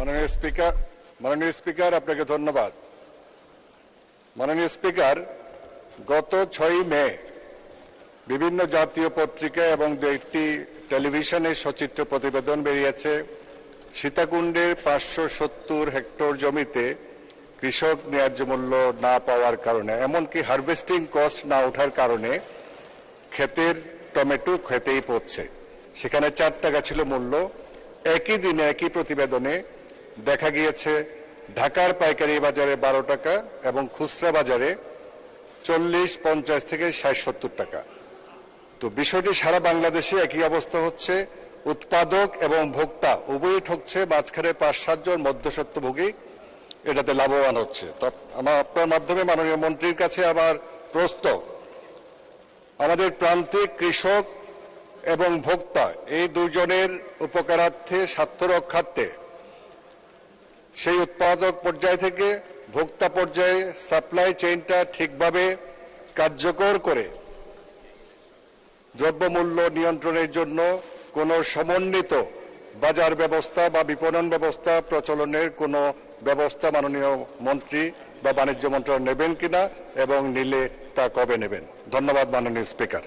মাননীয় স্পিকার মাননীয় স্পিকার, আপনাকে ধন্যবাদ। মাননীয় স্পিকার, গত ছয়ই মে বিভিন্ন জাতীয় পত্রিকা এবং দু একটি টেলিভিশনের সচিত্র প্রতিবেদন বেরিয়েছে। সীতাকুণ্ডের পাঁচশো সত্তর হেক্টর জমিতে কৃষক ন্যায্য মূল্য না পাওয়ার কারণে, এমনকি হারভেস্টিং কস্ট না ওঠার কারণে ক্ষেতের টমেটো খেতেই পড়ছে। সেখানে চার টাকা ছিল মূল্য। একই দিনে, একই প্রতিবেদনে দেখা গিয়েছে ঢাকার পাইকারি বাজারে বারো টাকা এবং খুচরা বাজারে চল্লিশ, পঞ্চাশ থেকে ষাট, সত্তর টাকা। তো বিষয়টি সারা বাংলাদেশে একই অবস্থা হচ্ছে। উৎপাদক এবং ভোক্তা উভয়ই ঠকছে, মাঝখানে পাঁচ সাতজন মধ্যস্বত্বভোগী এটাতে লাভবান হচ্ছে। তো আমার আপনার মাধ্যমে মাননীয় মন্ত্রীর কাছে আমার প্রশ্ন, আমাদের প্রান্তিক কৃষক এবং ভোক্তা এই দুজনের উপকারার্থে, স্বার্থ রক্ষার্থে সেই উৎপাদক পর্যায় থেকে ভোক্তা পর্যায়ে সাপ্লাই চেইনটা ঠিকভাবে কার্যকর করে দ্রব্যমূল্য নিয়ন্ত্রণের জন্য কোনো সমন্বিত বাজার ব্যবস্থা বা বিপণন ব্যবস্থা প্রচলনের কোনো ব্যবস্থা মাননীয় মন্ত্রী বা বাণিজ্য মন্ত্রণালয় নেবেন কিনা এবং নিলে তা কবে নেবেন? ধন্যবাদ, মাননীয় স্পিকার।